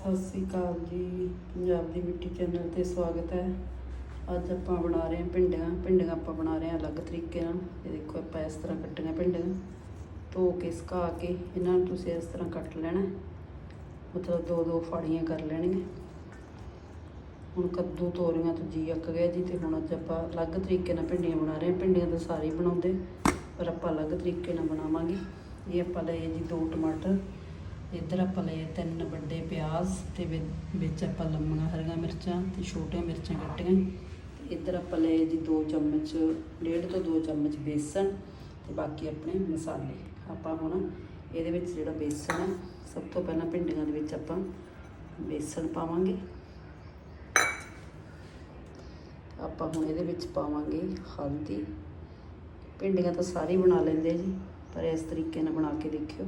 ਸਤਿ ਸ੍ਰੀ ਅਕਾਲ ਜੀ। ਪੰਜਾਬ ਦੀ ਮਿੱਟੀ ਚੈਨਲ ਤੇ ਸਵਾਗਤ ਹੈ। ਅੱਜ ਆਪਾਂ ਬਣਾ ਰਹੇ ਹਾਂ ਭਿੰਡੀਆਂ। ਭਿੰਡੀਆਂ ਆਪਾਂ ਬਣਾ ਰਹੇ ਹਾਂ ਅਲੱਗ ਤਰੀਕੇ ਨਾਲ। ਇਹ ਦੇਖੋ, ਆਪਾਂ ਇਸ ਤਰ੍ਹਾਂ ਕੱਟੀਆਂ ਭਿੰਡੀਆਂ। ਧੋ ਕੇ, ਸੁਕਾ ਕੇ ਇਹਨਾਂ ਨੂੰ ਤੁਸੀਂ ਇਸ ਤਰ੍ਹਾਂ ਕੱਟ ਲੈਣਾ ਮਤਲਬ ਦੋ ਦੋ ਫਾੜੀਆਂ ਕਰ ਲੈਣੀਆਂ। ਹੁਣ ਕੱਦੂ ਤੋਰੀਆਂ ਤੋਂ ਜੀ ਅੱਕ ਗਿਆ ਜੀ ਤੇ ਹੁਣ ਅੱਜ ਆਪਾਂ ਅਲੱਗ ਤਰੀਕੇ ਨਾਲ ਭਿੰਡੀਆਂ ਬਣਾ ਰਹੇ ਹਾਂ। ਭਿੰਡੀਆਂ ਤਾਂ ਸਾਰੇ ਹੀ ਬਣਾਉਂਦੇ, ਪਰ ਆਪਾਂ ਅਲੱਗ ਤਰੀਕੇ ਨਾਲ ਬਣਾਵਾਂਗੇ। ਇਹ ਆਪਾਂ ਲਏ ਜੀ ਦੋ ਟਮਾਟਰ। ਇੱਧਰ ਆਪਾਂ ਲਏ ਤਿੰਨ ਵੱਡੇ ਪਿਆਜ਼ ਤੇ ਵਿ- ਵਿੱਚ ਆਪਾਂ ਲੰਮੀਆਂ ਹਰੀਆਂ ਮਿਰਚਾਂ ਤੇ ਛੋਟੀਆਂ ਮਿਰਚਾਂ ਕੱਟੀਆਂ। ਤੇ ਇੱਧਰ ਆਪਾਂ ਲਏ ਜੀ 2 ਚਮਚ, ਡੇਢ ਤੋਂ 2 ਚਮਚ ਬੇਸਣ ਤੇ ਬਾਕੀ ਆਪਣੇ ਮਸਾਲੇ। ਆਪਾਂ ਹੁਣ ਇਹਦੇ ਵਿੱਚ ਜਿਹੜਾ ਬੇਸਣ ਹੈ ਸਭ ਤੋਂ ਪਹਿਲਾਂ ਭਿੰਡੀਆਂ ਦੇ ਵਿੱਚ ਆਪਾਂ ਬੇਸਣ ਪਾਵਾਂਗੇ। ਆਪਾਂ ਹੁਣ ਇਹਦੇ ਵਿੱਚ ਪਾਵਾਂਗੇ ਹਲਦੀ। ਭਿੰਡੀਆਂ ਤਾਂ ਸਾਰੇ ਬਣਾ ਲੈਂਦੇ ਜੀ, ਪਰ ਇਸ ਤਰੀਕੇ ਨਾਲ ਬਣਾ ਕੇ ਦੇਖਿਓ।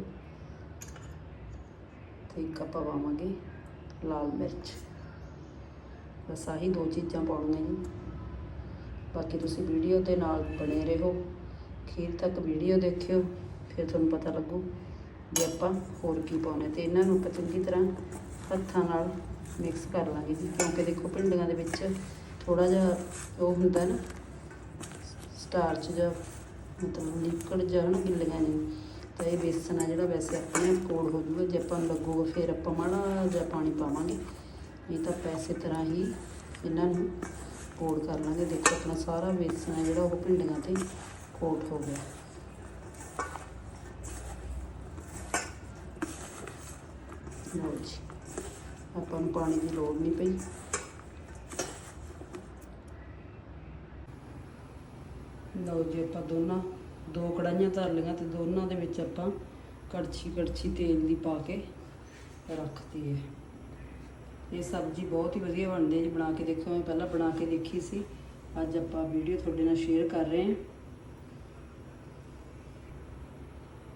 ਤੇ ਇੱਕ ਆਪਾਂ ਪਾਵਾਂਗੇ ਲਾਲ ਮਿਰਚ। ਬਸ ਆਹੀ ਦੋ ਚੀਜ਼ਾਂ ਪਾਉਣੀਆਂ ਜੀ। ਬਾਕੀ ਤੁਸੀਂ ਵੀਡੀਓ ਦੇ ਨਾਲ ਬਣੇ ਰਹੋ। ਖੀਰ ਤੱਕ ਵੀਡੀਓ ਦੇਖਿਓ, ਫਿਰ ਤੁਹਾਨੂੰ ਪਤਾ ਲੱਗੂ ਵੀ ਆਪਾਂ ਹੋਰ ਕੀ ਪਾਉਣਾ। ਤੇ ਇਹਨਾਂ ਨੂੰ ਆਪਾਂ ਚੰਗੀ ਤਰ੍ਹਾਂ ਹੱਥਾਂ ਨਾਲ ਮਿਕਸ ਕਰ ਲਾਂਗੇ ਜੀ। ਕਿਉਂਕਿ ਦੇਖੋ ਭਿੰਡੀਆਂ ਦੇ ਵਿੱਚ ਥੋੜਾ ਜਿਹਾ ਉਹ ਹੁੰਦਾ ਨਾ, ਸਟਾਰਚ ਜਾਂ ਮਤਲਬ ਲਿਕਵਿਡ ਜਿਹਾ ਗਿੱਲੀਆਂ ਨੇ ਤਾਂ ਇਹ ਬੇਸਣ ਆ ਜਿਹੜਾ ਵੈਸੇ ਆਪਣੇ ਆਪ ਕੋਲ ਹੋ ਜੂਗਾ ਜੇ ਆਪਾਂ ਨੂੰ ਲੱਗੂਗਾ ਫਿਰ ਆਪਾਂ ਮਾੜਾ ਜਿਹਾ ਪਾਣੀ ਪਾਵਾਂਗੇ। ਨਹੀਂ ਤਾਂ ਪੈਸੇ ਤਰ੍ਹਾਂ ਹੀ ਇਹਨਾਂ ਨੂੰ ਕੋਡ ਕਰ ਲਾਂਗੇ। ਦੇਖੋ ਆਪਣਾ ਸਾਰਾ ਬੇਸਣ ਹੈ ਜਿਹੜਾ ਉਹ ਭਿੰਡੀਆਂ ਤੇ ਕੋਟ ਹੋ ਗਿਆ। ਲਓ ਜੀ, ਆਪਾਂ ਨੂੰ ਪਾਣੀ ਦੀ ਲੋੜ ਨਹੀਂ ਪਈ। ਲਓ ਜੀ, ਆਪਾਂ ਦੋਨਾਂ ਦੋ ਕੜਾਈਆਂ ਧਰ ਲਈਆਂ ਤੇ ਦੋਨਾਂ ਦੇ ਵਿੱਚ ਆਪਾਂ ਕੜਛੀ ਕੜਛੀ ਤੇਲ ਦੀ ਪਾ ਕੇ ਰੱਖਤੀ ਹੈ। ਇਹ ਸਬਜ਼ੀ ਬਹੁਤ ਹੀ ਵਧੀਆ ਬਣਦੀ ਹੈ ਜੀ। ਬਣਾ ਕੇ ਦੇਖੋ ਮੈਂ ਪਹਿਲਾਂ ਬਣਾ ਕੇ ਦੇਖੀ ਸੀ। ਅੱਜ ਆਪਾਂ ਵੀਡੀਓ ਤੁਹਾਡੇ ਨਾਲ ਸ਼ੇਅਰ ਕਰ ਰਹੇ ਹਾਂ।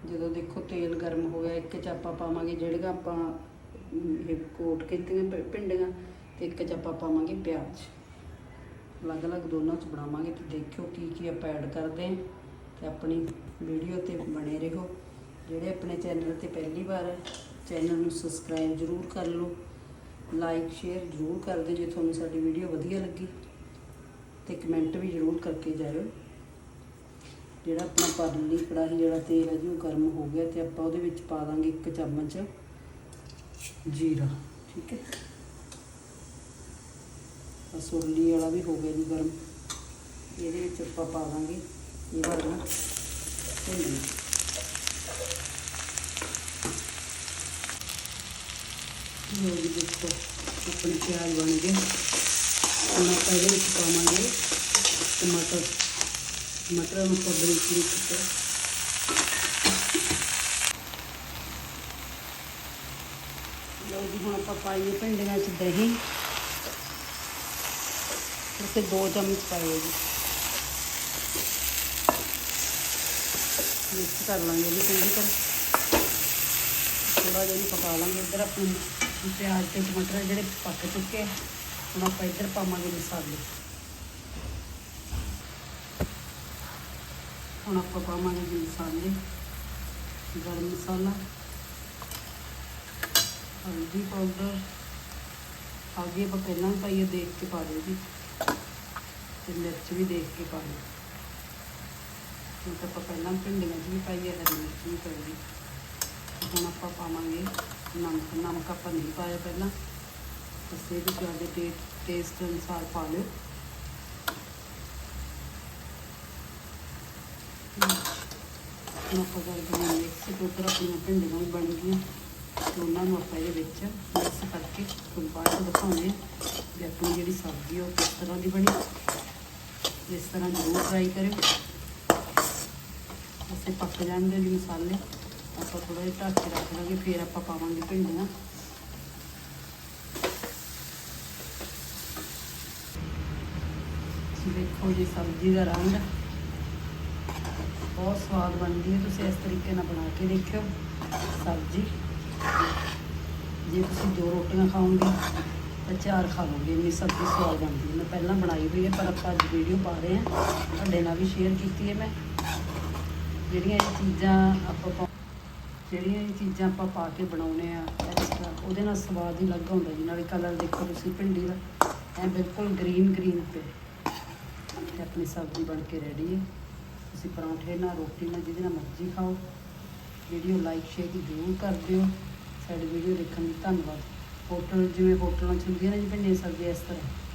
ਜਦੋਂ ਦੇਖੋ ਤੇਲ ਗਰਮ ਹੋ ਗਿਆ, ਇੱਕ ਚ ਆਪਾਂ ਪਾਵਾਂਗੇ ਜਿਹੜੀਆਂ ਆਪਾਂ, ਇਹ ਕੋਟ ਕੀਤੀਆਂ ਭਿ- ਭਿੰਡੀਆਂ ਤੇ ਇੱਕ ਚ ਆਪਾਂ ਪਾਵਾਂਗੇ ਪਿਆਜ਼। ਅਲੱਗ-ਅਲੱਗ ਦੋਨਾਂ ਚ ਬਣਾਵਾਂਗੇ ਤੇ ਦੇਖਿਓ ਕੀ ਕੀ ਆਪਾਂ ਐਡ ਕਰਦੇ ਹਾਂ। ਤੇ ਆਪਣੀ ਵੀਡੀਓ ਤੇ ਬਣੇ ਰਹੋ। ਜਿਹੜੇ ਆਪਣੇ ਚੈਨਲ ਤੇ ਪਹਿਲੀ ਵਾਰ ਚੈਨਲ ਨੂੰ ਸਬਸਕ੍ਰਾਈਬ ਜ਼ਰੂਰ ਕਰ ਲਓ। ਲਾਈਕ ਸ਼ੇਅਰ ਜ਼ਰੂਰ ਕਰ ਦਿਓ ਜੇ ਤੁਹਾਨੂੰ ਸਾਡੀ ਵੀਡੀਓ ਵਧੀਆ ਲੱਗੀ। ਤੇ ਕਮੈਂਟ ਵੀ ਜ਼ਰੂਰ ਕਰਕੇ ਜਾਇਓ। ਜਿਹੜਾ ਆਪਣਾ ਪਰਲੀ ਕੜਾਹੀ ਜਿਹੜਾ ਤੇਲ ਹੈ ਜੀ, ਉਹ ਗਰਮ ਹੋ ਗਿਆ ਤੇ ਆਪਾਂ ਉਹਦੇ ਵਿੱਚ ਪਾ ਦਾਂਗੇ ਇੱਕ ਚਮਚ ਜੀਰਾ, ਠੀਕ ਹੈ? ਆਹ ਵਾਲਾ ਵੀ ਹੋ ਗਿਆ ਜੀ ਗਰਮ। ਇਹਦੇ ਵਿੱਚ ਆਪਾਂ ਪਾ ਦਾਂਗੇ ਇਹ ਵਾਲਾ ਭਿੰਡੀ ਲੋ ਜੀ ਦੇਖੋ ਆਪਣੇ ਪਿਆਜ਼ ਬਣ ਗਏ ਹੁਣ ਆਪਾਂ ਇਹਦੇ ਵਿੱਚ ਪਾਵਾਂਗੇ ਟਮਾਟਰ ਮਟਰ ਨੂੰ ਆਪਾਂ ਬਰੀਕ ਬਰੀਕ ਕੀਤਾ ਲਓ ਜੀ ਹੁਣ ਆਪਾਂ ਪਾਈਏ ਭਿੰਡੀਆਂ 'ਚ ਦਹੀਂ ਇਸੇ 2 ਚਮਚ ਪਾਈਏ ਜੀ ਮਿਕਸ ਕਰ ਲਾਂਗੇ ਜੀ ਚੰਗੀ ਤਰ੍ਹਾਂ। ਥੋੜਾ ਜਿਹਾ ਇਹਨੂੰ ਪਕਾ ਲਾਂਗੇ ਇੱਧਰ ਆਪਣੇ ਪਿਆਜ਼ ਤੇ ਟਮਾਟਰ ਜਿਹੜੇ ਪੱਕ ਚੁੱਕੇ ਹੁਣ ਆਪਾਂ ਇੱਧਰ ਪਾਵਾਂਗੇ ਮਸਾਲੇ। ਹੁਣ ਆਪਾਂ ਪਾਵਾਂਗੇ ਜੀ ਮਸਾਲੇ, ਗਰਮ ਮਸਾਲਾ, ਹਲਦੀ ਪਾਊਡਰ। ਹਲਦੀ ਆਪਾਂ ਪਹਿਲਾਂ ਵੀ ਪਾਈਏ, ਦੇਖ ਕੇ ਪਾ ਦਿਓ ਜੀ। ਤੇ ਮਿਰਚ ਵੀ ਦੇਖ ਕੇ ਪਾ ਦਿਓ। ਹੁਣ ਤਾਂ ਆਪਾਂ ਪਹਿਲਾਂ ਭਿੰਡੀਆਂ 'ਚ ਵੀ ਪਾਈਏ ਹਰੀ ਮਿਰਚ ਵੀ ਪਾਈ ਹੁਣ ਆਪਾਂ ਪਾਵਾਂਗੇ ਨਮਕ ਨਮਕ ਆਪਾਂ ਨਹੀਂ ਪਾਇਆ ਪਹਿਲਾਂ। ਬਸ ਵੀ ਤੁਹਾਡੇ ਟੇ ਟੇਸਟ ਅਨੁਸਾਰ ਪਾ ਲਿਓ। ਹੁਣ ਆਪਾਂ ਕਰਦੇ ਹਾਂ ਮਿਕਸ ਤੇ ਉੱਪਰ ਆਪਣੀਆਂ ਭਿੰਡੀਆਂ ਵੀ ਬਣ ਗਈਆਂ। ਤੇ ਉਹਨਾਂ ਨੂੰ ਆਪਾਂ ਇਹਦੇ ਵਿੱਚ ਮਿਕਸ ਕਰਕੇ ਤੁਹਾਨੂੰ ਬਾਅਦ ਚ ਦਿਖਾਉਂਦੇ ਹਾਂ ਵੀ ਆਪਣੀ ਜਿਹੜੀ ਸਬਜ਼ੀ ਉਹ ਕਿਸ ਤਰ੍ਹਾਂ ਦੀ ਬਣੀ। ਇਸ ਤਰ੍ਹਾਂ ਜ਼ਰੂਰ ਟਰਾਈ ਕਰਿਓ। ਅਸੀਂ ਪੱਕ ਜਾਂਦੇ ਜੀ ਮਸਾਲੇ। ਆਪਾਂ ਥੋੜਾ ਜਿਹਾ ਢੱਕ ਕੇ ਰੱਖ ਲਾਂਗੇ, ਫਿਰ ਆਪਾਂ ਪਾਵਾਂਗੇ ਭਿੰਡੀਆਂ। ਦੇਖੋ ਜੀ, ਸਬਜ਼ੀ ਦਾ ਰੰਗ। ਬਹੁਤ ਸਵਾਦ ਬਣਦੀ ਹੈ, ਤੁਸੀਂ ਇਸ ਤਰੀਕੇ ਨਾਲ ਬਣਾ ਕੇ ਦੇਖਿਓ ਸਬਜ਼ੀ। ਜੇ ਤੁਸੀਂ ਦੋ ਰੋਟੀਆਂ ਖਾਓਗੇ, ਤਾਂ ਚਾਰ ਖਾ ਲਓਗੇ, ਇੰਨੀ ਸਬਜ਼ੀ ਸਵਾਦ ਬਣਦੀ ਹੈ। ਮੈਂ ਪਹਿਲਾਂ ਬਣਾਈ ਹੋਈ ਹੈ, ਪਰ ਆਪਾਂ ਅੱਜ ਵੀਡੀਓ ਪਾ ਰਹੇ ਹਾਂ। ਤੁਹਾਡੇ ਨਾਲ ਵੀ ਸ਼ੇਅਰ ਕੀਤੀ ਹੈ ਮੈਂ। ਜਿਹੜੀਆਂ ਇਹ ਚੀਜ਼ਾਂ ਆਪਾਂ ਪਾ- ਜਿਹੜੀਆਂ ਇਹ ਚੀਜ਼ਾਂ ਆਪਾਂ ਪਾ ਕੇ ਬਣਾਉਨੇ ਆ ਤਾਂ ਉਹਦੇ ਨਾਲ ਸਵਾਦ ਹੀ ਅਲੱਗ ਆਉਂਦਾ ਜੀ। ਨਾਲੇ ਕਲਰ ਦੇਖੋ ਤੁਸੀਂ, ਭਿੰਡੀ ਦਾ ਐ ਬਿਲਕੁਲ ਗ੍ਰੀਨ ਗ੍ਰੀਨ ਤੇ। ਤੇ ਆਪਣੀ ਸਬਜ਼ੀ ਬਣ ਕੇ ਰੈਡੀ ਹੈ। ਤੁਸੀਂ ਪਰੌਂਠੇ ਨਾਲ, ਰੋਟੀ ਨਾਲ, ਜਿਹਦੇ ਨਾਲ ਮਰਜ਼ੀ ਖਾਓ। ਵੀਡੀਓ ਲਾਈਕ ਸ਼ੇਅਰ ਜ਼ਰੂਰ ਕਰ ਦਿਓ। ਸਾਡੀ ਵੀਡੀਓ ਦੇਖਣ ਲਈ ਧੰਨਵਾਦ। ਹੋਟਲ ਜਿਵੇਂ ਹੋਟਲਾਂ 'ਚ ਹੁੰਦੀਆਂ ਨੇ ਜੀ, ਭਿੰਡੀਆਂ ਦੀ ਸਬਜ਼ੀ ਇਸ ਤਰ੍ਹਾਂ।